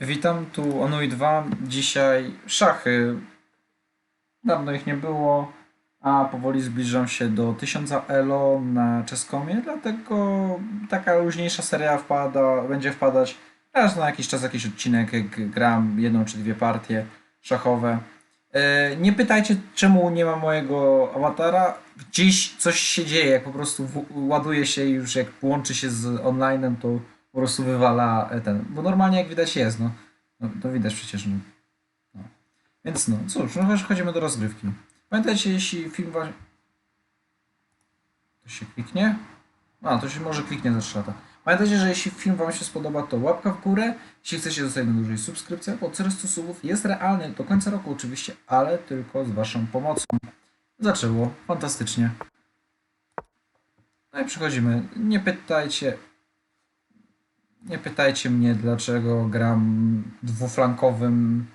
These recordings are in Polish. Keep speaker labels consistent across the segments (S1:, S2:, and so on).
S1: Witam, tu Onui 2. Dzisiaj szachy. Dawno ich nie było, a powoli zbliżam się do 1000 elo na czeskomie, dlatego taka luźniejsza seria wpada, będzie wpadać raz na jakiś czas jakiś odcinek, jak gram jedną czy dwie partie szachowe. E, Nie pytajcie, czemu nie ma mojego awatara. Gdzieś coś się dzieje, jak po prostu ładuje się już jak łączy się z online'em, to po prostu wywala e, ten. Bo normalnie jak widać jest, no. no to widać przecież. No. No. Więc no, cóż, no już chodzimy do rozgrywki. Pamiętajcie, jeśli film. To się kliknie? A, to się może kliknie za szata. Pamiętajcie, że jeśli film wam się spodoba, to łapka w górę. Jeśli chcecie zostać na dłużej subskrypcja, bo 400 subów jest realny do końca roku oczywiście, ale tylko z waszą pomocą. Zaczęło fantastycznie. No i przechodzimy. Nie pytajcie, nie pytajcie mnie, dlaczego gram dwuflankowym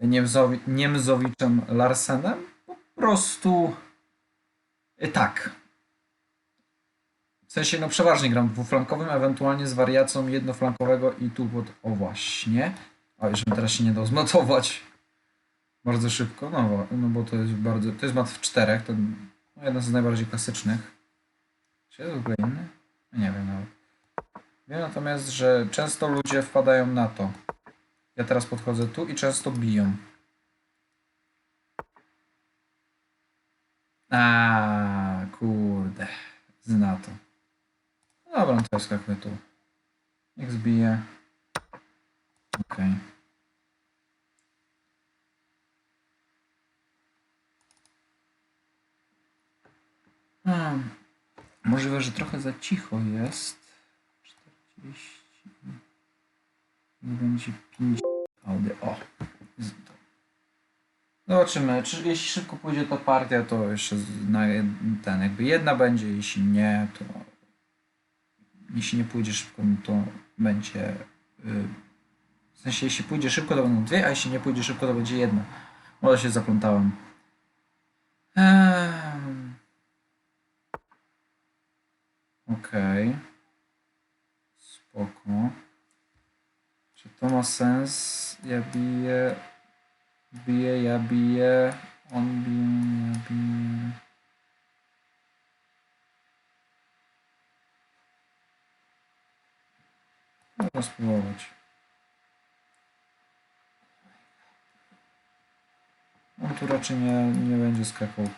S1: Niemzowi, Niemzowiczem Larsenem. Po prostu y, tak. W sensie, no przeważnie gram dwuflankowym, ewentualnie z wariacją jednoflankowego i tu pod... O właśnie. O, żebym teraz się nie dał zmatować bardzo szybko, no, bo- no bo to jest bardzo... To jest mat w czterech, to no, jeden z najbardziej klasycznych. Czy jest w ogóle inny? Nie wiem nawet. Wiem natomiast, że często ludzie wpadają na to. Ja teraz podchodzę tu i często biją. A, kurde. Zna to. No dobra, no to skakuję tu. Niech zbije. Okej. Hmm. Możliwe, że trochę za cicho jest. 40. Nie będzie 5 audio. O! Zobaczymy. Czy, jeśli szybko pójdzie ta partia, to jeszcze na ten jakby jedna będzie, jeśli nie, to jeśli nie pójdzie szybko, no to będzie y, w sensie jeśli pójdzie szybko, to będą dwie, a jeśli nie pójdzie szybko, to będzie jedna. Może się zaplątałem. Ehm. Okej. Spoko. Czy to ma sens? Ja biję. Biję, ja biję. On bije, ja biję. Można spróbować. On tu raczej nie, nie będzie skakał.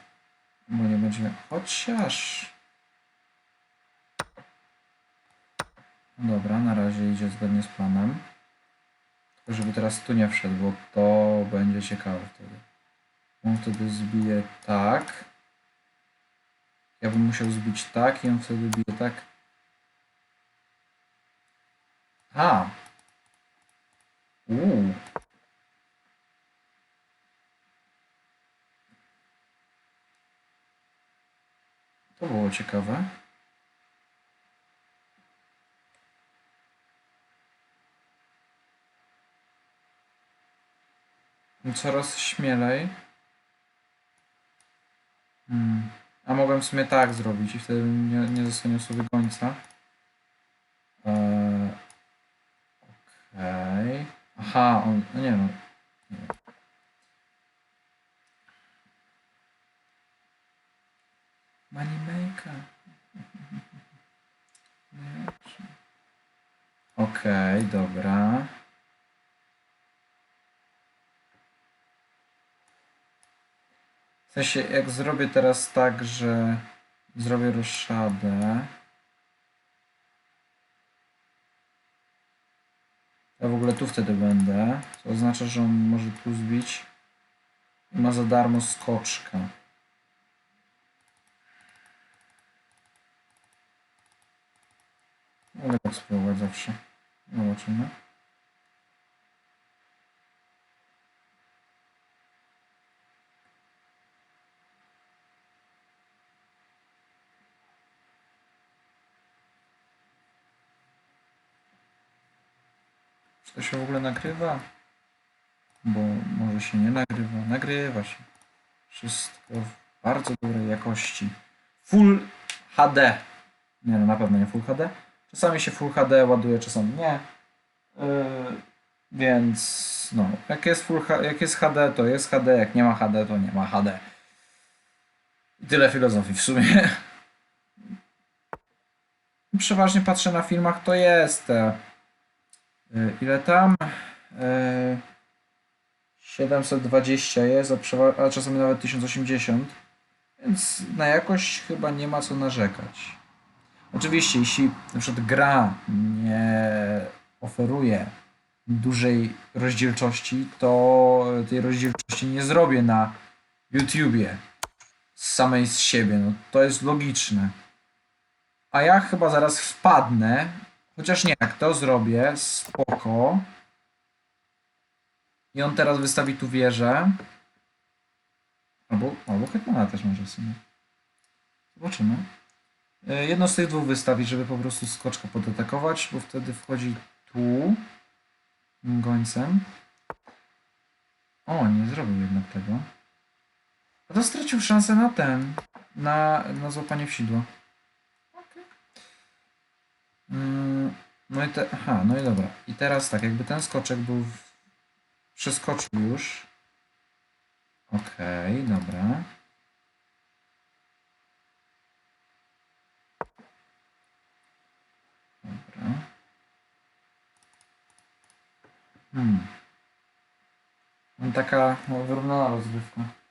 S1: Bo nie będzie. Chociaż. Dobra, na razie idzie zgodnie z planem. Tylko żeby teraz tu nie wszedł, bo to będzie ciekawe wtedy. On wtedy zbije tak. Ja bym musiał zbić tak i on wtedy bije tak. A. Uuu. To było ciekawe. Coraz śmielej. Hmm. A mogłem w sumie tak zrobić i wtedy nie, nie zostaniał sobie gońca. Eee, Okej. Aha, on. No nie no. Nie. Moneymaker. Okej, dobra. W sensie, jak zrobię teraz tak, że zrobię roszadę. Ja w ogóle tu wtedy będę, co oznacza, że on może tu zbić i ma za darmo skoczka. Mogę tak spróbować zawsze. Zobaczymy. To się w ogóle nagrywa? Bo może się nie nagrywa. Nagrywa się. Wszystko w bardzo dobrej jakości. Full HD. Nie no, na pewno nie Full HD. Czasami się Full HD ładuje, czasami nie. Yy, Więc no, jak jest, full, jak jest HD, to jest HD, jak nie ma HD, to nie ma HD. Tyle filozofii w sumie. Przeważnie patrzę na filmach, to jest ile tam? Y, 720 jest, a, czasami nawet 1080. Więc na jakość chyba nie ma co narzekać. Oczywiście, jeśli na przykład gra nie oferuje dużej rozdzielczości, to tej rozdzielczości nie zrobię na YouTubie samej z siebie. No, to jest logiczne. A ja chyba zaraz wpadnę, chociaż nie, jak to zrobię, spoko. I on teraz wystawi tu wieżę. Albo, albo Hetmana też może w sumie. Zobaczymy. E, Jedno z tych dwóch wystawić, żeby po prostu skoczka podatakować, bo wtedy wchodzi tu gońcem. O, nie zrobił jednak tego. A to stracił szansę na ten, na, na złapanie w sidło. Mm, No i te, aha, no i dobra. I teraz tak, jakby ten skoczek był w, przeskoczył już. Okej, dobra. Dobra. Hmm. Taka no, wyrównana rozgrywka.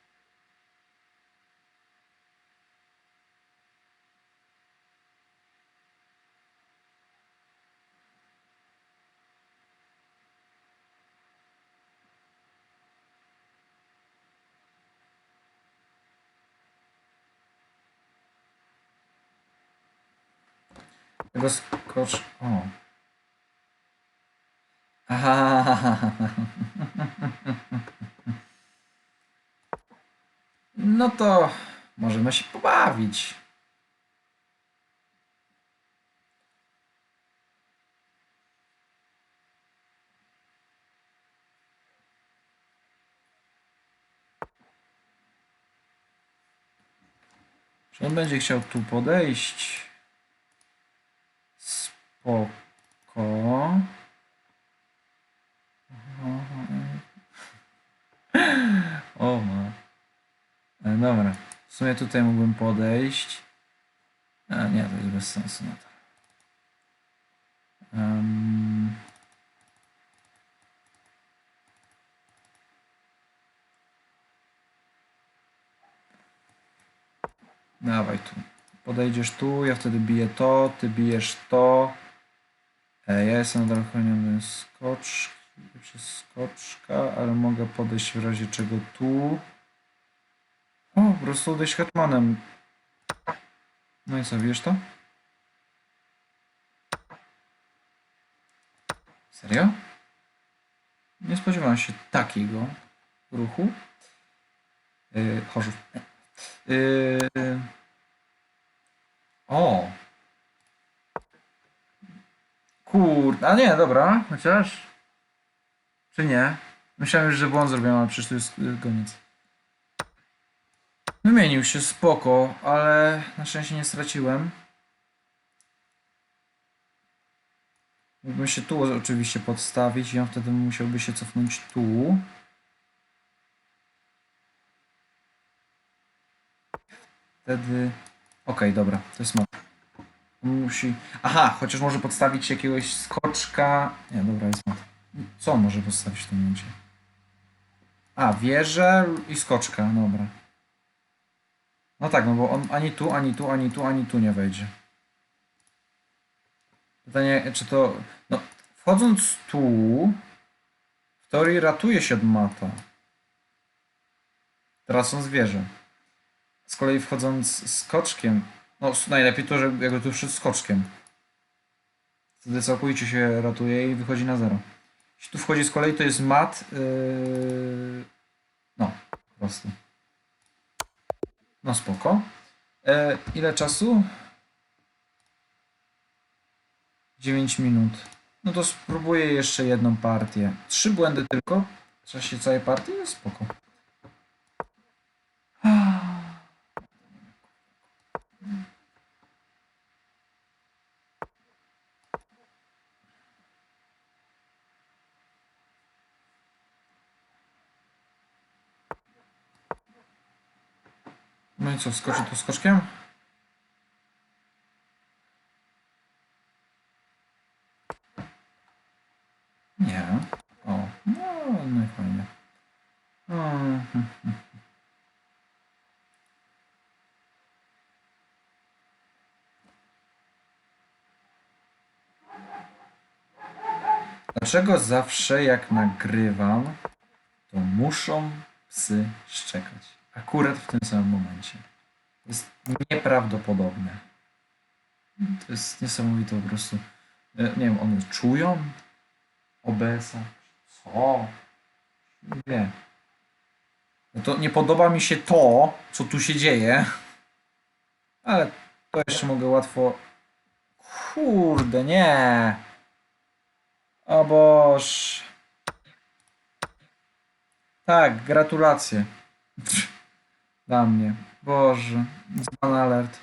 S1: Tego skocz... O. Aha. No to możemy się pobawić. On będzie chciał tu podejść? Spoko. O ma. E, Dobra. W sumie tutaj mógłbym podejść. A nie, to jest bez sensu. To. Em, Dawaj tu. Podejdziesz tu, ja wtedy biję to, ty bijesz to. E, ja jestem nadal chroniony skocz, przez skoczka, ale mogę podejść w razie czego tu. O, po prostu odejść hetmanem. No i co, wiesz to? Serio? Nie spodziewałem się takiego ruchu. Yy, Chorzów. Yy, o! Kurde, a nie, dobra, chociaż. Czy nie? Myślałem już, że błąd zrobiłem, ale przecież to jest y, koniec. Wymienił się spoko, ale na szczęście nie straciłem. Mógłbym się tu oczywiście podstawić i on wtedy musiałby się cofnąć tu. Wtedy... Okej, dobra, to jest mat. Musi... Aha, chociaż może podstawić jakiegoś skoczka... Nie, dobra, jest mat. Co on może postawić w tym momencie? A, wieżę i skoczka, dobra. No tak, no bo on ani tu, ani tu, ani tu, ani tu nie wejdzie. Pytanie, czy to... No, wchodząc tu... W teorii ratuje się od mata. Tracąc wieżę. Z kolei wchodząc skoczkiem... No, najlepiej to, że jakby tu wszedł skoczkiem. Wtedy całkowicie się ratuje i wychodzi na zero. Jeśli tu wchodzi z kolei, to jest mat. Yy... No, prostu. No spoko. E, ile czasu? 9 minut. No to spróbuję jeszcze jedną partię. Trzy błędy tylko w czasie całej partii jest spoko. No i co, wskoczy tu skoczkiem? Nie. O, no, no i fajnie. O, hm, hm. Dlaczego zawsze jak nagrywam, to muszą psy szczekać? Akurat w tym samym momencie. Jest nieprawdopodobne. To jest niesamowite po prostu. E, Nie wiem, one czują OBS-a? Co? Nie. No to nie podoba mi się to, co tu się dzieje. Ale to jeszcze mogę łatwo... Kurde, nie. O Boż. Tak, gratulacje. Dla mnie. Boże. Span alert.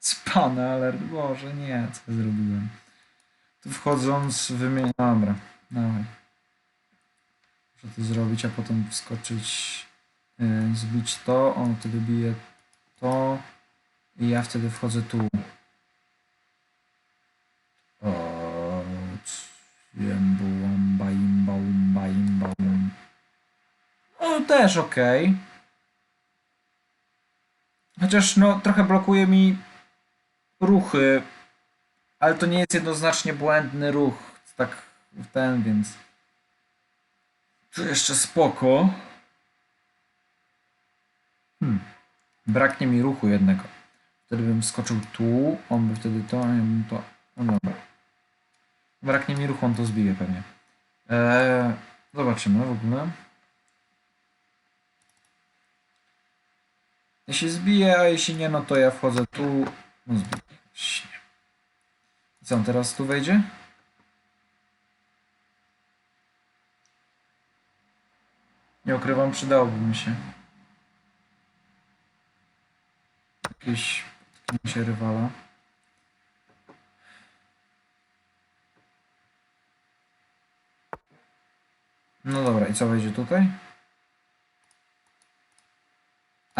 S1: Span alert. Boże, nie. Co zrobiłem? Tu wchodząc wymieniam... Dobra. Dawaj. Muszę to zrobić, a potem wskoczyć, yy, zbić to, on wtedy bije to i ja wtedy wchodzę tu. O, Jembu, łamba, imba, umba, imba, um. No też okej. Chociaż no trochę blokuje mi ruchy, ale to nie jest jednoznacznie błędny ruch, tak ten, więc tu jeszcze spoko. Hmm. Braknie mi ruchu jednego. Wtedy bym skoczył tu, on by wtedy to, a ja bym to. No dobra. Braknie mi ruchu, on to zbije pewnie. Eee, zobaczymy w ogóle. Jeśli zbije, a jeśli nie, no to ja wchodzę tu. No zbije. I co on teraz tu wejdzie? Nie ukrywam, przydałoby mi się. Jakieś się rywala. No dobra, i co wejdzie tutaj?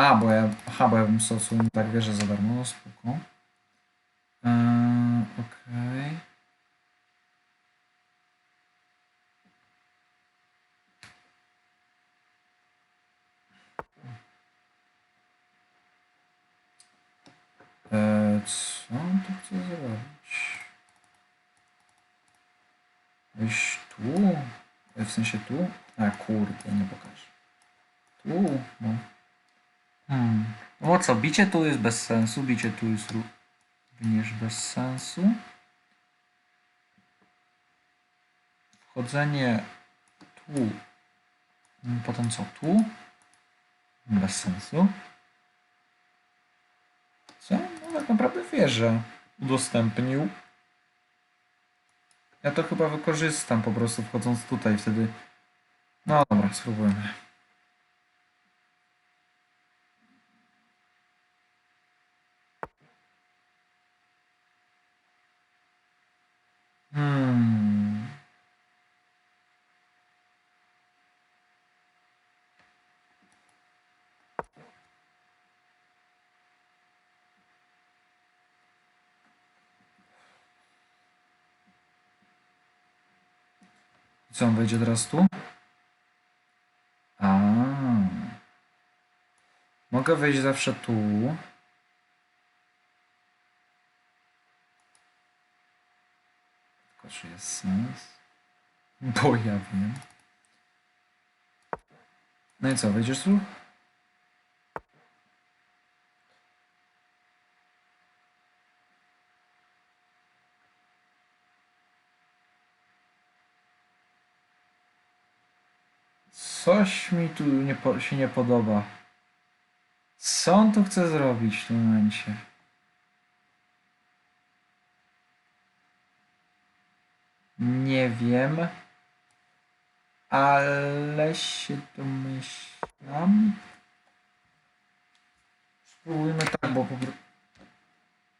S1: A, bo ja. Aha, bo ja bym sosu tak wierzę za darmo, no spoko. Eee, Okej. Eee, co on tu chce zrobić? Wejść tu? E, W sensie tu? A kurde, nie pokażę. Tu? No. Hmm. No co, bicie tu jest bez sensu, bicie tu jest również bez sensu. Wchodzenie tu. Mm, Potem co, tu? Bez sensu. Co? No tak naprawdę wierzę. Udostępnił. Ja to chyba wykorzystam po prostu wchodząc tutaj wtedy. No dobra, spróbujmy. Hmm. Co, on wejdzie teraz tu? A. Mogę wejść zawsze tu. Czy jest sens? Bo ja wiem. No i co, wejdziesz tu? Coś mi tu nie się nie podoba. Co on tu chce zrobić w tym momencie? Nie wiem, ale się domyślam. Spróbujmy tak, bo po prostu.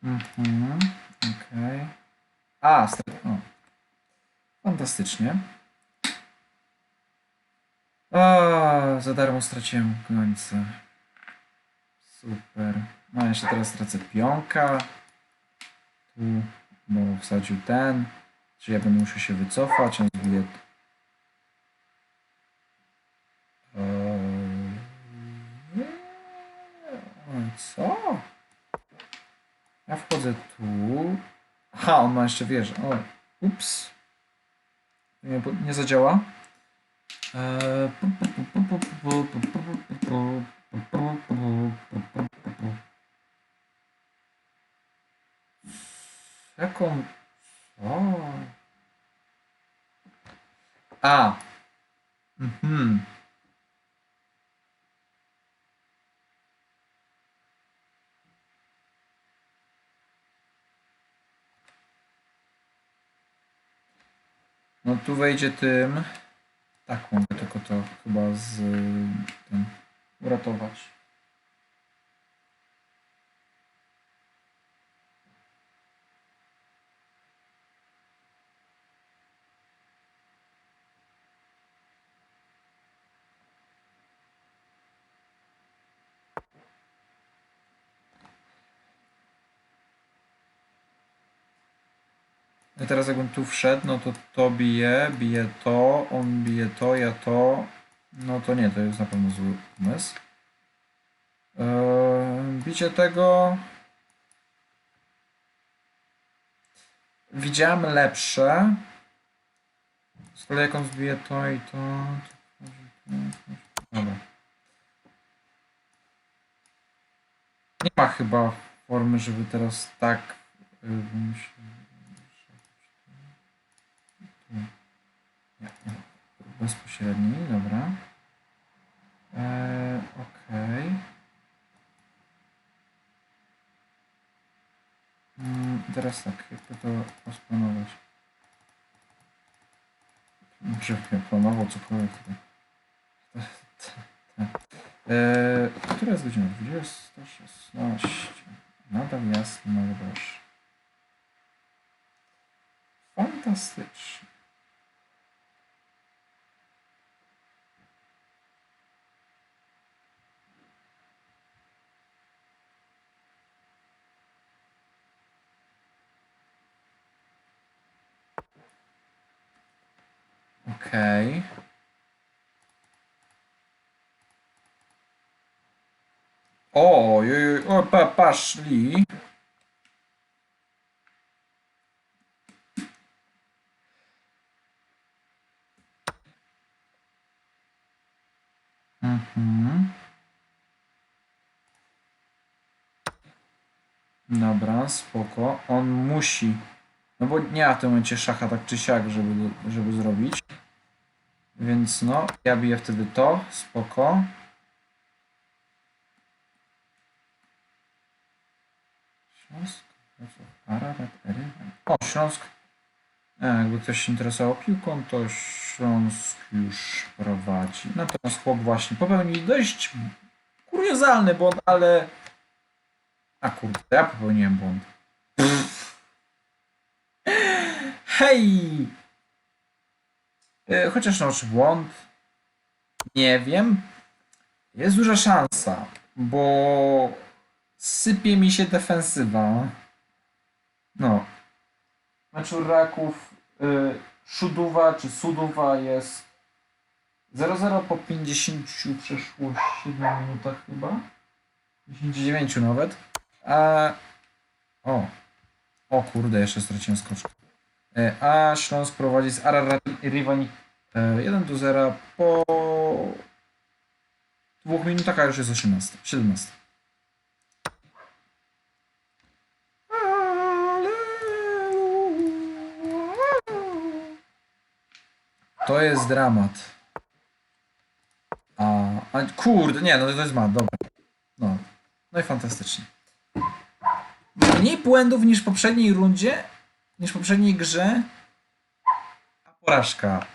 S1: Mhm, okej. A, sta- o. Fantastycznie. O, za darmo straciłem końce. Super. No jeszcze teraz tracę pionka. Tu, bo wsadził ten. Czyli ja będę musiał się wycofać, on zbije... Co? Ja wchodzę tu. Aha, on ma jeszcze wieżę. O, ups. Nie, nie zadziała. Eee, Jaką o. A. Mhm. No tu wejdzie tym. Tak, mogę tylko to chyba z tym uratować. I teraz jakbym tu wszedł, no to to bije, bije to, on bije to, ja to. No to nie, to jest na pewno zły pomysł. Eee, bicie tego... Widziałem lepsze. Z kolei jak on zbije to i to... Dobra. Nie ma chyba formy, żeby teraz tak... y, bym się- nie, nie. Bezpośredni, dobra. Eee, Okej. Mm, teraz tak, jakby to rozplanować. Ja planował cokolwiek. to- Eee, która jest godzina? 20.16. Nadal jasno, no dobrze. Fantastycznie. Okej. O, oj, oj, o, pa, paszli. Mhm. Dobra, spoko. On musi. No bo nie ma w tym momencie szacha tak czy siak, żeby, żeby zrobić. Więc no, ja biję wtedy to, spoko. Śląsk, Ararat, Erywan. O, Śląsk. E, jakby ktoś się interesował piłką, to Śląsk już prowadzi. Natomiast chłop właśnie popełnił dość kuriozalny błąd, ale... A kurde, ja popełniłem błąd. Hej! E, Chociaż no, czy błąd? Nie wiem. Jest duża szansa, bo sypie mi się defensywa. No. Meczu Raków y, Szuduwa czy Suduwa jest 0-0 po 50 przeszło 7 minutach chyba. 59 nawet. A... O. O kurde, jeszcze straciłem skoczkę. E, A Śląsk prowadzi z Ararat Rivani 1 do 0 po dwóch minutach, a już jest 18, 17. To jest dramat. A, a kurde, nie, no to jest mat, dobra. No, no i fantastycznie. Mniej błędów niż w poprzedniej rundzie, niż w poprzedniej grze, a porażka.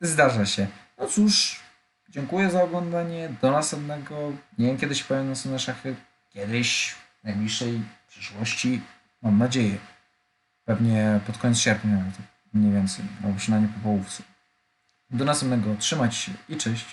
S1: Zdarza się. No cóż, dziękuję za oglądanie. Do następnego. Nie wiem, kiedy się pojawią następne szachy. Kiedyś, w najbliższej przyszłości. Mam nadzieję. Pewnie pod koniec sierpnia, mniej więcej, albo przynajmniej po połówce. Do następnego. Trzymajcie się i cześć.